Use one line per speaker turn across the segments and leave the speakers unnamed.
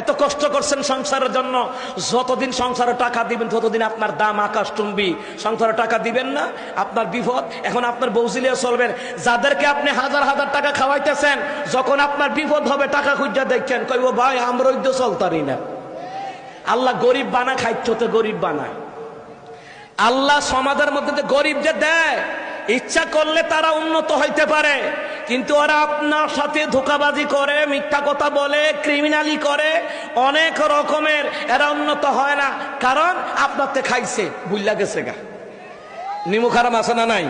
এত কষ্ট করছেন সংসারের জন্য। যতদিন সংসারে টাকা দিবেন, ততদিন আপনার দাম আকাশ টুনবি সংসারে টাকা দিবেন না, আপনার বিপদ। এখন আপনার বৌসিলিয়া চলবেন। যাদেরকে আপনি হাজার হাজার টাকা খাওয়াইতেছেন, যখন আপনার বিপদ হবে, টাকা খুঁজা দেখছেন, কইব, ভাই, আমরা তো চলতারি না। আল্লাহ গরিব বানা খাইতে গরিব বানায়। আল্লাহ সমাজের মধ্যে গরিব যে দেয়, ইচ্ছা করলে তারা উন্নত হইতে পারে। কিন্তু ওরা আপনার সাথে ধোকাবাজি করে, মিথ্যা কথা বলে ক্রিমিনালি করে, অনেক রকমের। এরা উন্নত হয় না। কারণ আপনার তে খাইছে বুঝলা গেছে গা। নিমু খারাপ আছে না নাই?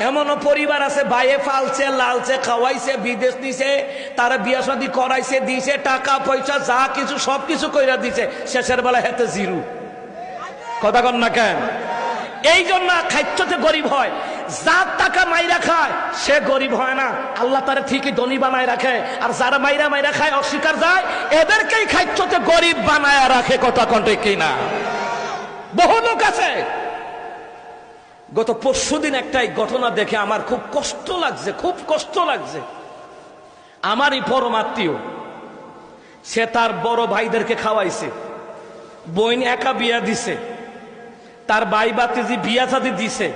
এমনও পরিবার আছে বাইয়ে ফালছে, লালছে, খাওয়াইছে, বিদেশ দিছে, তারা বিয়া শাদী করাইছে, দিছে, টাকা, পয়সা, যা কিছু, সব কিছু কইরা দিছে। শেষের বেলা হেতে জিরু। কথা কন না কেন? এই জন্য খাদ্যতে গরিব হয়। যার টাকা মাইরা খায়, সে গরিব হয় না। আল্লাহ তারা ঠিকই ধনী বানায় রাখে। আর যারা মাইরা মাইরা খায়, অস্বীকার যায়, এদেরকেই খাদ্যতে গরিব বানায় রাখে, কথা কণ্ঠে কিনা বহু লোক আছে। গত পরশু দিন একটাই ঘটনা দেখে আমার খুব কষ্ট লাগছে, খুব কষ্ট লাগছে। আমারই পরম আত্মীয়, সে তার বড় ভাইদেরকে খাওয়াইছে। বইন একা বিয়া দিছে। তার বাই বাতিজি বিয়া সাথে দিছে।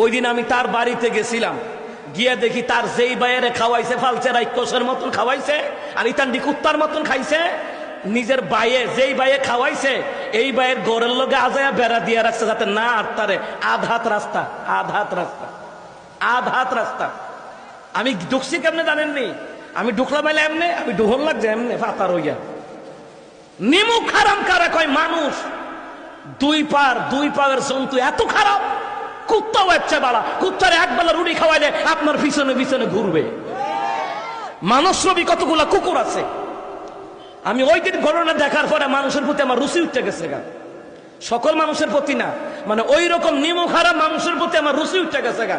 ওই দিন আমি তার বাড়িতে গেছিলাম। গিয়ে দেখি তার যেই বাইরে খাওয়াইছে, ফালছে রাক্ষসের মতন খাওয়াইছে, আর ইতান্ডি কুত্তার মতন খাইছে। নিজের বাইয়ে যেই বাইয়ে খাওয়াইছে, এই বাইয়ের গড়ের লোকে আজায়া বেড়া দিয়ে রাখছে যাতে না আটতারে আধ হাত রাস্তা, আধ হাত রাস্তা, আধ হাত রাস্তা। আমি ঢুকছি কেমনে জানেননি? আমি ঢুকলাম এলে এমনি, আমি ঢুহল লাগছে এমনি ফাতার হইয়া নিমু হারাম কারা কয় মানুষ? দুই পার, দুই পায়ের জন্তু এত খারাপ। কুত্তাও হচ্ছে কুত্তারে এক বেলা রুটি খাওয়াইলে আপনার পিছনে পিছনে ঘুরবে। মানুষ রবি কতগুলা কুকুর আছে? আমি ওই দিন ঘটনা দেখার পরে মানুষের প্রতি আমার রুচি উঠতে গেছে গা। সকল মানুষের প্রতি না মানে ওই রকম নিমুখারা মানুষের প্রতি আমার রুচি উঠতে গেছে গা।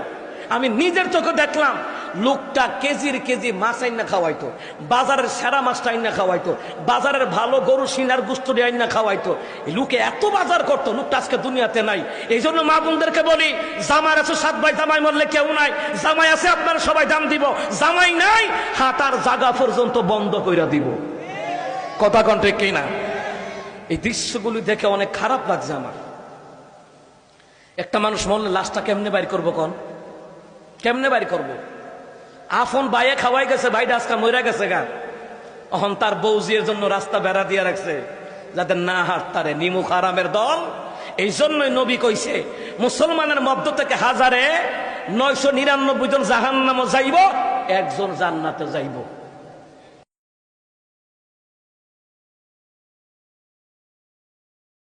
আমি নিজের চোখে দেখলাম লোকটা কেজির কেজি মাছ আইনা খাওয়াইতো, বাজারের সেরা মাছটা আইনা খাওয়াইতো, বাজারের ভালো গরু, সিনার গুস্তরি আইনা খাওয়াইতো। লোকে এত বাজার করতো, লোকটা আজকে দুনিয়াতে নাই। এই জন্য মা বোনদেরকে বলি, জামাই আছে, সাত ভাই জামাই মরলে কেউ নাই। জামাই আছে, আপনারা সবাই দাম দিব। জামাই নাই, হাঁটার জাগা পর্যন্ত বন্ধ কইরা দিব। কথা কণ্ঠে কিনা? এই দৃশ্যগুলি দেখে অনেক খারাপ লাগছে আমার। একটা মানুষ মরলে লাশটা কেমনে বাইর করব কন? কেমনে বাইর করব। আফন বাইয়ে খাওয়াই গেছে ভাইটা আজকা মইরা গেছে গা। অহন তার বৌজির জন্য রাস্তা বেড়া দিয়ে রাখছে, যাতে না হাঁটতারে নিমুখ আরামের দল। এই জন্যই নবী কইছে, মুসলমানের মধ্য থেকে হাজারে নয়শো নিরানব্বই জন জাহান যাইব, একজন জান্নাতে যাইব।